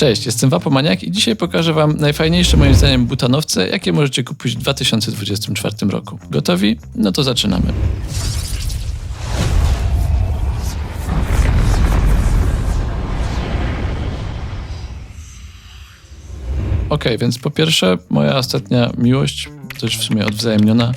Cześć, jestem Wapomaniak i dzisiaj pokażę Wam najfajniejsze moim zdaniem butanowce, jakie możecie kupić w 2024 roku. Gotowi? No to zaczynamy. Ok, więc po pierwsze, moja ostatnia miłość, też w sumie odwzajemniona,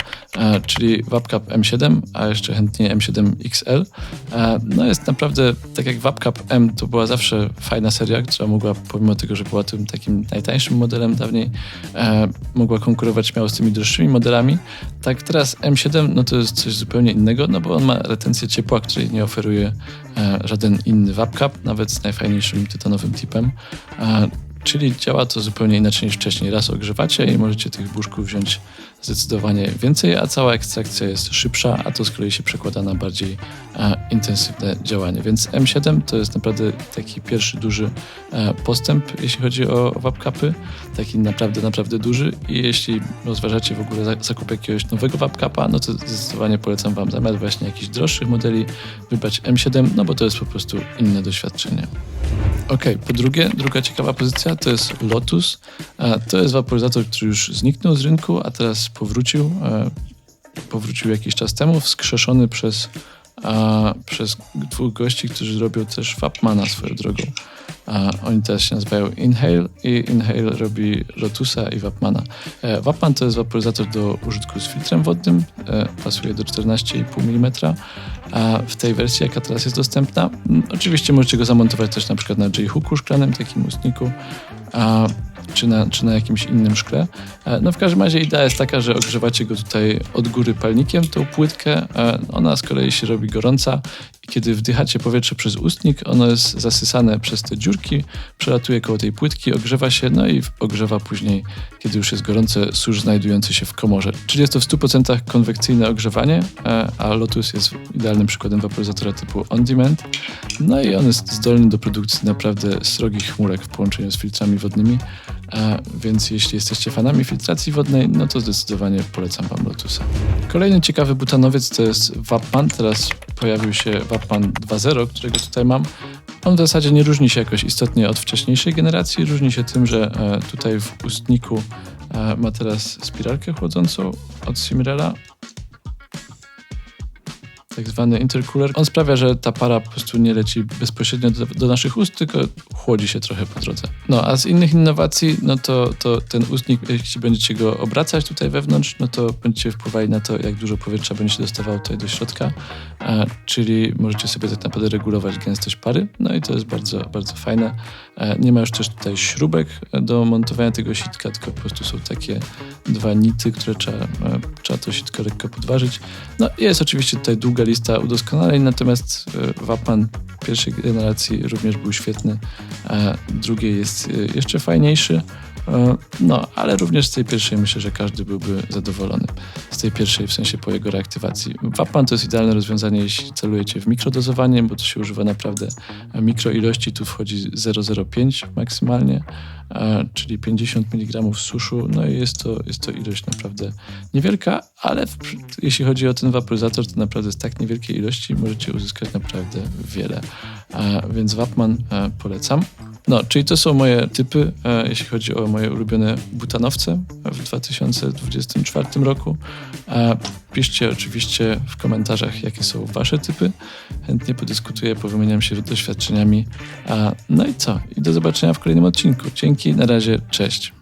czyli Wapcap M7, a jeszcze chętnie M7 XL. E, no jest naprawdę, tak jak Wapcap M, to była zawsze fajna seria, która mogła, pomimo tego, że była tym takim najtańszym modelem dawniej, e, mogła konkurować śmiało z tymi droższymi modelami. Tak teraz M7, no to jest coś zupełnie innego, no bo on ma retencję ciepła, której nie oferuje e, żaden inny Wapcap, nawet z najfajniejszym tytonowym tipem. E, Czyli działa to zupełnie inaczej niż wcześniej. Raz ogrzewacie i możecie tych buszków wziąć zdecydowanie więcej, a cała ekstrakcja jest szybsza, a to z kolei się przekłada na bardziej e, intensywne działanie. Więc M7 to jest naprawdę taki pierwszy duży e, postęp, jeśli chodzi o wapkapy, taki naprawdę, naprawdę duży i jeśli rozważacie w ogóle zakup jakiegoś nowego wapkapa, no to zdecydowanie polecam Wam zamiast właśnie jakichś droższych modeli wybrać M7, no bo to jest po prostu inne doświadczenie. Ok, po drugie, druga ciekawa pozycja to jest Lotus. E, to jest waporyzator, który już zniknął z rynku, a teraz powrócił. E, powrócił jakiś czas temu, wskrzeszony przez, przez dwóch gości, którzy robią też Wapmana swoją drogą. Oni teraz się nazywają Inhale i Inhale robi Lotusa i Wapmana. E, Wapman to jest waporyzator do użytku z filtrem wodnym, pasuje do 14,5 mm w tej wersji, jaka teraz jest dostępna. Mm, oczywiście możecie go zamontować też na przykład na J-hooku szklanym, takim ustniku, czy na, czy na jakimś innym szkle. E, no w każdym razie idea jest taka, że ogrzewacie go tutaj od góry palnikiem, tą płytkę. E, ona z kolei się robi gorąca i kiedy wdychacie powietrze przez ustnik, ono jest zasysane przez te dziurki, przelatuje koło tej płytki, ogrzewa się, no i ogrzewa później, kiedy już jest gorące, susz znajdujący się w komorze. Czyli jest to w 100% konwekcyjne ogrzewanie, e, a Lotus jest idealnym przykładem waporyzatora typu on demand. No i on jest zdolny do produkcji naprawdę srogich chmurek w połączeniu z filtrami wodnymi. Więc jeśli jesteście fanami filtracji wodnej, no to zdecydowanie polecam Wam Lotusa. Kolejny ciekawy butanowiec to jest Wapman. Teraz pojawił się Wapman 2.0, którego tutaj mam. On w zasadzie nie różni się jakoś istotnie od wcześniejszej generacji. Różni się tym, że e, tutaj w ustniku e, ma teraz spiralkę chłodzącą od Simrela tak zwany intercooler. On sprawia, że ta para po prostu nie leci bezpośrednio do, do, naszych ust, tylko chłodzi się trochę po drodze. No a z innych innowacji, no to, to ten ustnik, jeśli będziecie go obracać tutaj wewnątrz, no to będziecie wpływali na to, jak dużo powietrza będzie się dostawało tutaj do środka, czyli możecie sobie tak naprawdę regulować gęstość pary, no i to jest bardzo, bardzo fajne. Nie ma już też tutaj śrubek do montowania tego sitka, tylko po prostu są takie dwa nity, które trzeba, trzeba to sitko lekko podważyć. No i jest oczywiście tutaj długa długa lista udoskonaleń, natomiast e, Wapan pierwszej generacji również był świetny, a drugiej jest e, jeszcze fajniejszy. E, no, ale również z tej pierwszej myślę, że każdy byłby zadowolony. Z tej pierwszej w sensie po jego reaktywacji. Wapan to jest idealne rozwiązanie, jeśli celujecie w mikrodozowanie, bo to się używa naprawdę mikro ilości. Tu wchodzi 0,05 maksymalnie, czyli 50 mg suszu. No i jest to, jest to ilość naprawdę niewielka, ale w, jeśli chodzi o ten waporyzator, to naprawdę z tak niewielkiej ilości możecie uzyskać naprawdę wiele. Więc Wapman polecam. No, czyli to są moje typy, e, jeśli chodzi o moje ulubione butanowce w 2024 roku. E, piszcie oczywiście w komentarzach, jakie są wasze typy. Chętnie podyskutuję, powymieniam się doświadczeniami. E, no i co? I do zobaczenia w kolejnym odcinku. Dzięki, na razie, cześć.